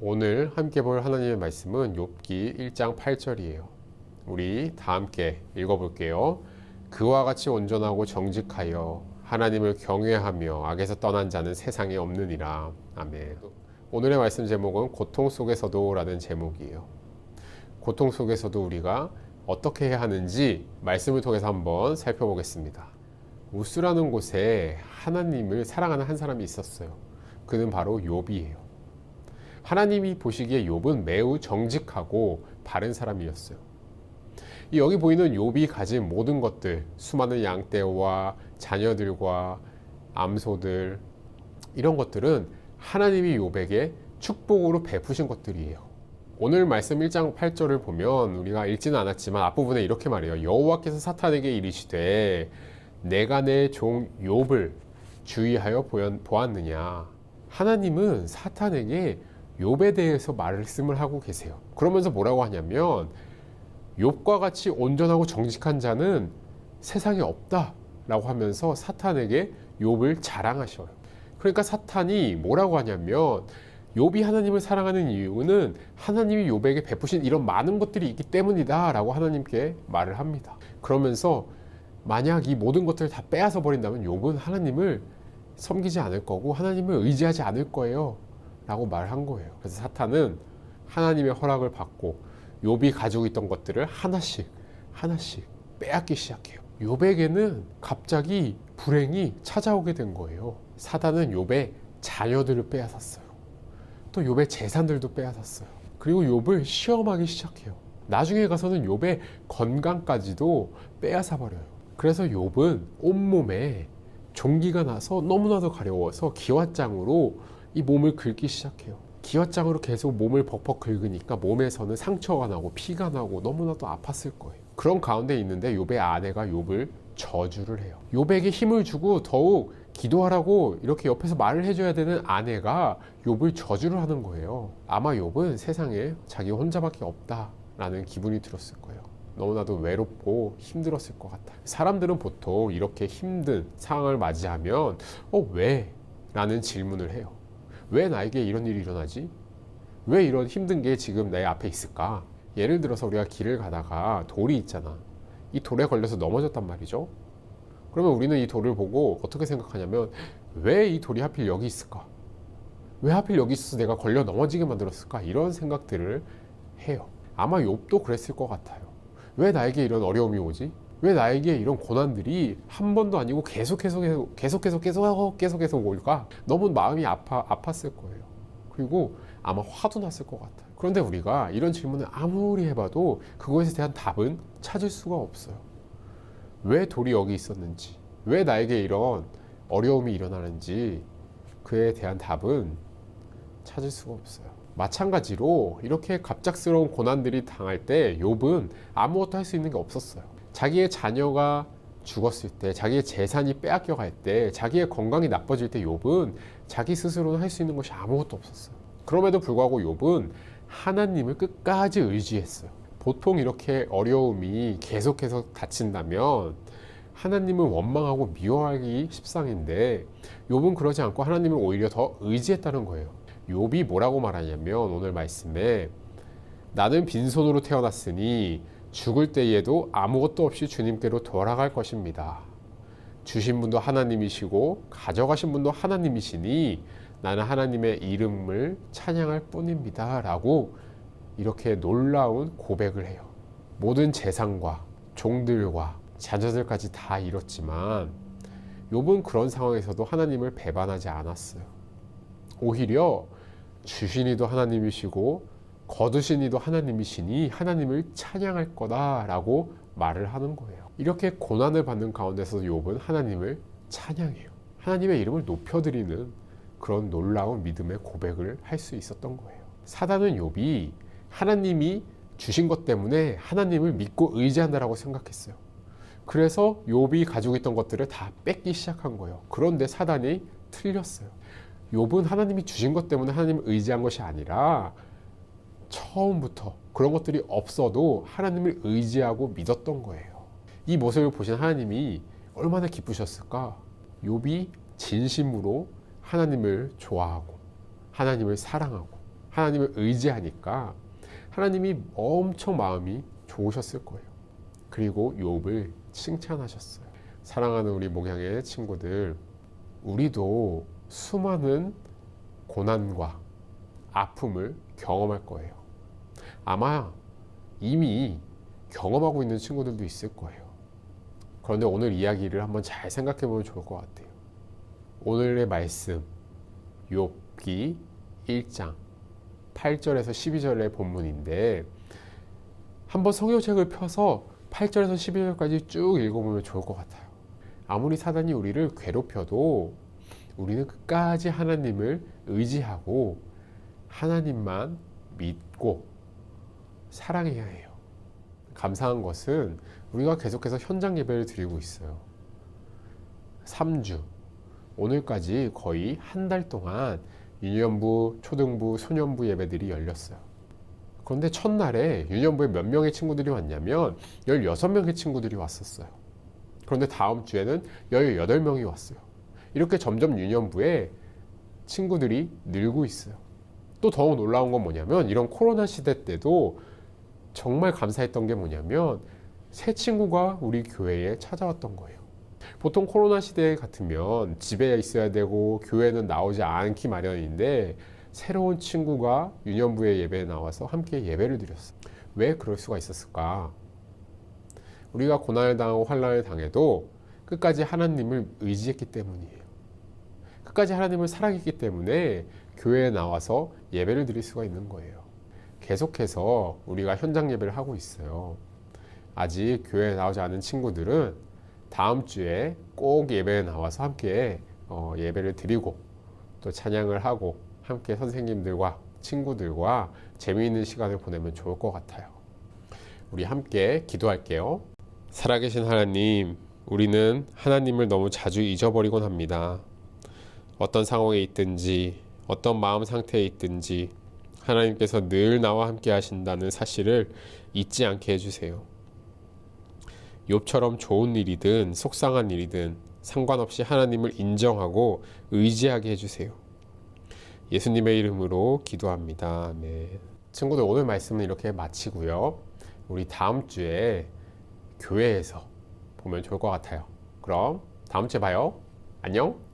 오늘 함께 볼 하나님의 말씀은 욥기 1장 8절이에요. 우리 다 함께 읽어 볼게요. 그와 같이 온전하고 정직하여 하나님을 경외하며 악에서 떠난 자는 세상에 없느니라. 아멘. 오늘의 말씀 제목은 고통 속에서도라는 제목이에요. 고통 속에서도 우리가 어떻게 해야 하는지 말씀을 통해서 한번 살펴보겠습니다. 우스라는 곳에 하나님을 사랑하는 한 사람이 있었어요. 그는 바로 욥이에요. 하나님이 보시기에 욥은 매우 정직하고 바른 사람이었어요. 이 여기 보이는 욥이 가진 모든 것들, 수많은 양떼와 자녀들과 암소들 이런 것들은 하나님이 욥에게 축복으로 베푸신 것들이에요. 오늘 말씀 1장 8절을 보면 우리가 읽지는 않았지만 앞부분에 이렇게 말해요. 여호와께서 사탄에게 이르시되 내가 내 종 욥을 주의하여 보았느냐. 하나님은 사탄에게 욥에 대해서 말씀을 하고 계세요. 그러면서 뭐라고 하냐면 욥과 같이 온전하고 정직한 자는 세상에 없다라고 하면서 사탄에게 욥을 자랑하셔요. 그러니까 사탄이 뭐라고 하냐면 욥이 하나님을 사랑하는 이유는 하나님이 욥에게 베푸신 이런 많은 것들이 있기 때문이다라고 하나님께 말을 합니다. 그러면서 만약 이 모든 것들을 다 빼앗아 버린다면 욥은 하나님을 섬기지 않을 거고 하나님을 의지하지 않을 거예요. 라고 말한 거예요. 그래서 사탄은 하나님의 허락을 받고 욥이 가지고 있던 것들을 하나씩 하나씩 빼앗기 시작해요. 욥에게는 갑자기 불행이 찾아오게 된 거예요. 사단은 욥의 자녀들을 빼앗았어요. 또 욥의 재산들도 빼앗았어요. 그리고 욥을 시험하기 시작해요. 나중에 가서는 욥의 건강까지도 빼앗아 버려요. 그래서 욥은 온몸에 종기가 나서 너무나도 가려워서 기왓장으로 이 몸을 긁기 시작해요. 기왓장으로 계속 몸을 벅벅 긁으니까 몸에서는 상처가 나고 피가 나고 너무나도 아팠을 거예요. 그런 가운데 있는데 욥의 아내가 욥을 저주를 해요. 욥에게 힘을 주고 더욱 기도하라고 이렇게 옆에서 말을 해줘야 되는 아내가 욥을 저주를 하는 거예요. 아마 욥은 세상에 자기 혼자밖에 없다라는 기분이 들었을 거예요. 너무나도 외롭고 힘들었을 것 같아요. 사람들은 보통 이렇게 힘든 상황을 맞이하면 어 왜? 라는 질문을 해요. 왜 나에게 이런 일이 일어나지? 왜 이런 힘든 게 지금 내 앞에 있을까? 예를 들어서 우리가 길을 가다가 돌이 있잖아. 이 돌에 걸려서 넘어졌단 말이죠. 그러면 우리는 이 돌을 보고 어떻게 생각하냐면 왜 이 돌이 하필 여기 있을까? 왜 하필 여기 있어서 내가 걸려 넘어지게 만들었을까? 이런 생각들을 해요. 아마 욥도 그랬을 것 같아요. 왜 나에게 이런 어려움이 오지? 왜 나에게 이런 고난들이 한 번도 아니고 계속해서 계속 계속해서 계속해서 올까? 너무 마음이 아파 아팠을 거예요. 그리고 아마 화도 났을 것 같아. 그런데 우리가 이런 질문을 아무리 해봐도 그것에 대한 답은 찾을 수가 없어요. 왜 돌이 여기 있었는지, 왜 나에게 이런 어려움이 일어나는지 그에 대한 답은 찾을 수가 없어요. 마찬가지로 이렇게 갑작스러운 고난들이 당할 때 욥은 아무것도 할 수 있는 게 없었어요. 자기의 자녀가 죽었을 때, 자기의 재산이 빼앗겨 갈 때, 자기의 건강이 나빠질 때 욥은 자기 스스로는 할 수 있는 것이 아무것도 없었어요. 그럼에도 불구하고 욥은 하나님을 끝까지 의지했어요. 보통 이렇게 어려움이 계속해서 닥친다면 하나님을 원망하고 미워하기 십상인데 욥은 그러지 않고 하나님을 오히려 더 의지했다는 거예요. 욥이 뭐라고 말하냐면 오늘 말씀에 나는 빈손으로 태어났으니 죽을 때에도 아무것도 없이 주님께로 돌아갈 것입니다. 주신 분도 하나님이시고 가져가신 분도 하나님이시니 나는 하나님의 이름을 찬양할 뿐입니다. 라고 이렇게 놀라운 고백을 해요. 모든 재산과 종들과 자녀들까지 다 잃었지만 욥은 그런 상황에서도 하나님을 배반하지 않았어요. 오히려 주신 이도 하나님이시고 거두신 이도 하나님이시니 하나님을 찬양할 거다라고 말을 하는 거예요. 이렇게 고난을 받는 가운데서 욥은 하나님을 찬양해요. 하나님의 이름을 높여드리는 그런 놀라운 믿음의 고백을 할 수 있었던 거예요. 사단은 욥이 하나님이 주신 것 때문에 하나님을 믿고 의지한다라고 생각했어요. 그래서 욥이 가지고 있던 것들을 다 뺏기 시작한 거예요. 그런데 사단이 틀렸어요. 욥은 하나님이 주신 것 때문에 하나님을 의지한 것이 아니라 처음부터 그런 것들이 없어도 하나님을 의지하고 믿었던 거예요. 이 모습을 보신 하나님이 얼마나 기쁘셨을까? 욥이 진심으로 하나님을 좋아하고 하나님을 사랑하고 하나님을 의지하니까 하나님이 엄청 마음이 좋으셨을 거예요. 그리고 욥을 칭찬하셨어요. 사랑하는 우리 목양의 친구들, 우리도 수많은 고난과 아픔을 경험할 거예요. 아마 이미 경험하고 있는 친구들도 있을 거예요. 그런데 오늘 이야기를 한번 잘 생각해 보면 좋을 것 같아요. 오늘의 말씀, 욥기 1장 8절에서 12절의 본문인데 한번 성경책을 펴서 8절에서 12절까지 쭉 읽어보면 좋을 것 같아요. 아무리 사단이 우리를 괴롭혀도 우리는 끝까지 하나님을 의지하고 하나님만 믿고 사랑해야 해요. 감사한 것은 우리가 계속해서 현장 예배를 드리고 있어요. 3주. 오늘까지 거의 한 달 동안 유년부, 초등부, 소년부 예배들이 열렸어요. 그런데 첫날에 유년부에 몇 명의 친구들이 왔냐면 16명의 친구들이 왔었어요. 그런데 다음 주에는 18명이 왔어요. 이렇게 점점 유년부에 친구들이 늘고 있어요. 또 더욱 놀라운 건 뭐냐면 이런 코로나 시대 때도 정말 감사했던 게 뭐냐면 새 친구가 우리 교회에 찾아왔던 거예요. 보통 코로나 시대 같으면 집에 있어야 되고 교회는 나오지 않기 마련인데 새로운 친구가 유년부의 예배에 나와서 함께 예배를 드렸어요. 왜 그럴 수가 있었을까? 우리가 고난을 당하고 환란을 당해도 끝까지 하나님을 의지했기 때문이에요. 끝까지 하나님을 사랑했기 때문에 교회에 나와서 예배를 드릴 수가 있는 거예요. 계속해서 우리가 현장 예배를 하고 있어요. 아직 교회에 나오지 않은 친구들은 다음 주에 꼭 예배에 나와서 함께 어, 예배를 드리고 또 찬양을 하고 함께 선생님들과 친구들과 재미있는 시간을 보내면 좋을 것 같아요. 우리 함께 기도할게요. 살아계신 하나님, 우리는 하나님을 너무 자주 잊어버리곤 합니다. 어떤 상황에 있든지 어떤 마음 상태에 있든지 하나님께서 늘 나와 함께 하신다는 사실을 잊지 않게 해주세요. 욥처럼 좋은 일이든 속상한 일이든 상관없이 하나님을 인정하고 의지하게 해주세요. 예수님의 이름으로 기도합니다. 아멘. 친구들 오늘 말씀은 이렇게 마치고요. 우리 다음 주에 교회에서 보면 좋을 것 같아요. 그럼 다음 주에 봐요. 안녕.